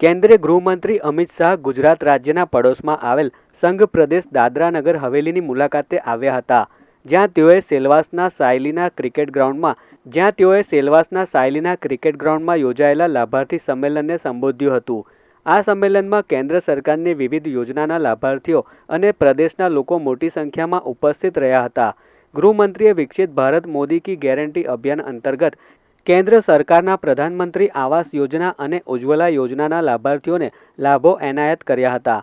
કેન્દ્રીય ગૃહમંત્રી અમિત શાહ ગુજરાત રાજ્યના પડોશમાં આવેલ સંઘ પ્રદેશ દાદરાનગર હવેલીની મુલાકાતે આવ્યા હતા. જ્યાં તેઓએ સેલવાસના સાયલીના ક્રિકેટ ગ્રાઉન્ડમાં, જ્યાં તેઓએ સેલવાસના સાયલીના ક્રિકેટ ગ્રાઉન્ડમાં યોજાયેલા લાભાર્થી સંમેલનને સંબોધ્યું હતું. આ સંમેલનમાં કેન્દ્ર સરકારની વિવિધ યોજનાના લાભાર્થીઓ અને પ્રદેશના લોકો મોટી સંખ્યામાં ઉપસ્થિત રહ્યા હતા. ગૃહમંત્રીએ વિકસિત ભારત મોદી કી ગેરંટી અભિયાન અંતર્ગત કેન્દ્ર સરકારના પ્રધાનમંત્રી આવાસ યોજના અને ઉજ્જવલા યોજનાના લાભાર્થીઓને લાભો એનાયત કર્યા હતા.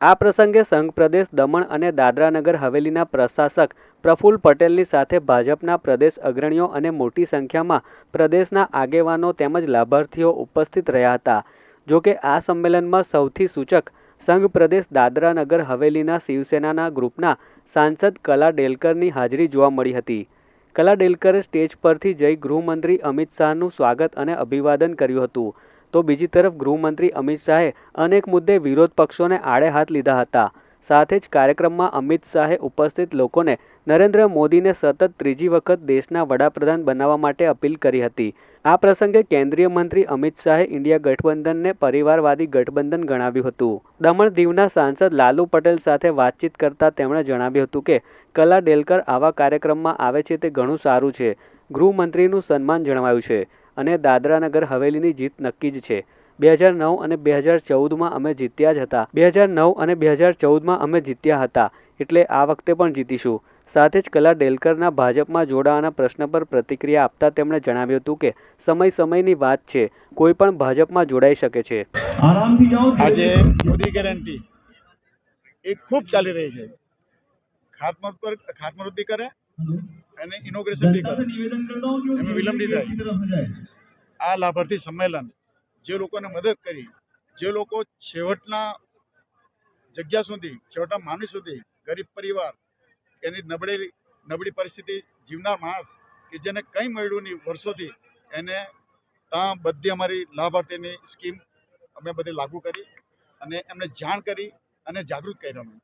આ પ્રસંગે સંઘ પ્રદેશ દમણ અને દાદરાનગર હવેલીના પ્રશાસક પ્રફુલ્લ પટેલની સાથે ભાજપના પ્રદેશ અગ્રણીઓ અને મોટી સંખ્યામાં પ્રદેશના આગેવાનો તેમજ લાભાર્થીઓ ઉપસ્થિત રહ્યા હતા. જોકે આ સંમેલનમાં સૌથી સૂચક સંઘ પ્રદેશ દાદરાનગર હવેલીના શિવસેનાના ગ્રુપના સાંસદ કલા ડેલકરની હાજરી જોવા મળી હતી. કલા ડેલકરે સ્ટેજ પરથી જઈ ગૃહમંત્રી અમિત શાહનું સ્વાગત અને અભિવાદન કર્યું હતું. તો બીજી તરફ ગૃહમંત્રી અમિત શાહે અનેક મુદ્દે વિરોધ પક્ષોને આડે હાથ લીધા હતા. સાથે જ કાર્યક્રમમાં અમિત શાહે ઉપસ્થિત લોકોને નરેન્દ્ર મોદીને સતત ત્રીજી વખત દેશના વડાપ્રધાન બનાવવા માટે અપીલ કરી હતી. આ પ્રસંગે કેન્દ્રીય મંત્રી અમિત શાહે ઇન્ડિયા ગઠબંધનને પરિવારવાદી ગઠબંધન ગણાવ્યું હતું. દમણ દીવના સાંસદ લાલુ પટેલ સાથે વાતચીત કરતા તેમણે જણાવ્યું હતું કે, કલા ડેલકર આવા કાર્યક્રમમાં આવે છે તે ઘણું સારું છે. ગૃહમંત્રીનું સન્માન જણાવાયું છે અને દાદરાનગર હવેલીની જીત નક્કી જ છે. બે હજાર નવ અને બે હજાર ચૌદમાં અમે જીત્યા જ હતા. બે હજાર નવ અને બે હજાર ચૌદમાં અમે જીત્યા હતા એટલે આ વખતે પણ જીતીશું. સાથે જ કલા ડેલકરના ભાજપમાં જોડાવાના પ્રશ્ન પર પ્રતિક્રિયા આપતા તેમણે જણાવ્યું હતું કે સમય સમયની વાત છે કોઈ પણ ભાજપમાં જોડાઈ શકે છે. આરામથી જાઓ આજે મોદી ગેરંટી. એ ખૂબ ચાલી રહી છે. ખાતમુહૂર્ત પર ખાતમુહૂર્ત બી કરે અને ઇનોગ્રેશન બી કરે. એમાં વિલંબ નહીં થાય. આ લાભાર્થી સંમેલન જે લોકોને મદદ કરી, જે લોકો છેવટના જગ્યા સુધી, છેવટના માનવી સુધી ગરીબ પરિવાર, એની નબળી નબળી પરિસ્થિતિ જીવનાર માણસ કે જેને કંઈ મળ્યું નહીં વર્ષોથી, એને ત્યાં બધી અમારી લાભાર્થીની સ્કીમ અમે બધી લાગુ કરી અને એમને જાણ કરી અને જાગૃત કર્યા અમે.